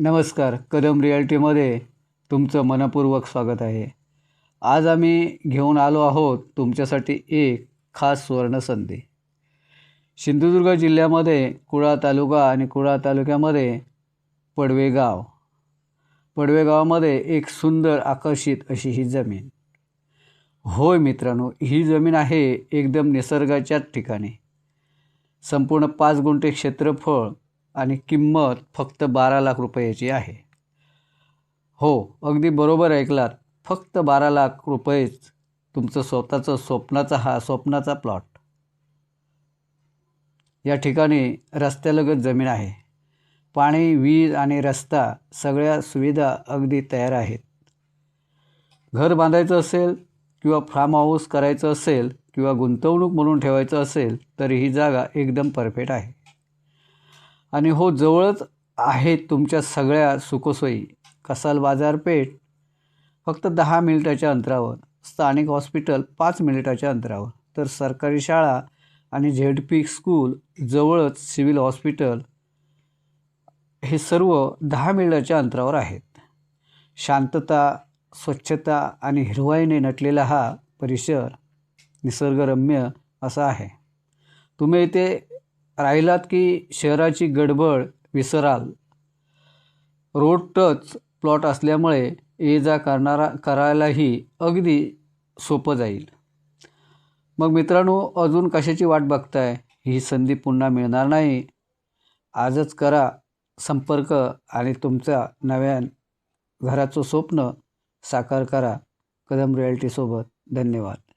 नमस्कार. कदम रियालिटीमध्ये तुमचं मनपूर्वक स्वागत आहे. आज आम्ही घेऊन आलो आहोत तुमच्यासाठी एक खास सुवर्णसंधी. सिंधुदुर्ग जिल्ह्यामध्ये कुळा तालुका आणि कुळा तालुक्यामध्ये पडवेगाव. पडवेगावामध्ये एक सुंदर आकर्षित अशी ही जमीन. होय मित्रांनो ही जमीन आहे एकदम निसर्गाच्याच ठिकाणी. संपूर्ण पाच गुंठे क्षेत्रफळ आणि किंमत फक्त बारा लाख रुपयाची आहे. हो अगदी बरोबर ऐकलात. फक्त बारा लाख रुपयेच तुमचं स्वतःचं स्वप्नाचा हा स्वप्नाचा प्लॉट या ठिकाणी रस्त्यालगत जमीन आहे. पाणी वीज आणि रस्ता सगळ्या सुविधा अगदी तयार आहेत. घर बांधायचं असेल किंवा फार्म हाऊस करायचं असेल किंवा गुंतवणूक म्हणून ठेवायचं असेल तर ही जागा एकदम परफेक्ट आहे. आणि हो जवळच आहेत तुमच्या सगळ्या सुखसोयी. कसाल बाजारपेठ फक्त दहा मिनिटाच्या अंतरावर. स्थानिक हॉस्पिटल पाच मिनिटाच्या अंतरावर. तर सरकारी शाळा आणि झेड पी स्कूल जवळच सिव्हिल हॉस्पिटल हे सर्व दहा मिनिटाच्या अंतरावर आहेत. शांतता स्वच्छता आणि हिरवाईने नटलेला हा परिसर निसर्गरम्य असा आहे. तुम्ही इथे राहिलात की शहराची गडबड विसराल. रोड टच प्लॉट असल्यामुळे ये जा करणारा करायलाही अगदी सोपं जाईल. मग मित्रांनो अजून कशाची वाट बघताय? ही संधी पुन्हा मिळणार नाही. आजच करा संपर्क आणि तुमचा नव्यान घराचं स्वप्न साकार करा. कदम रियाल्टीसोबत धन्यवाद.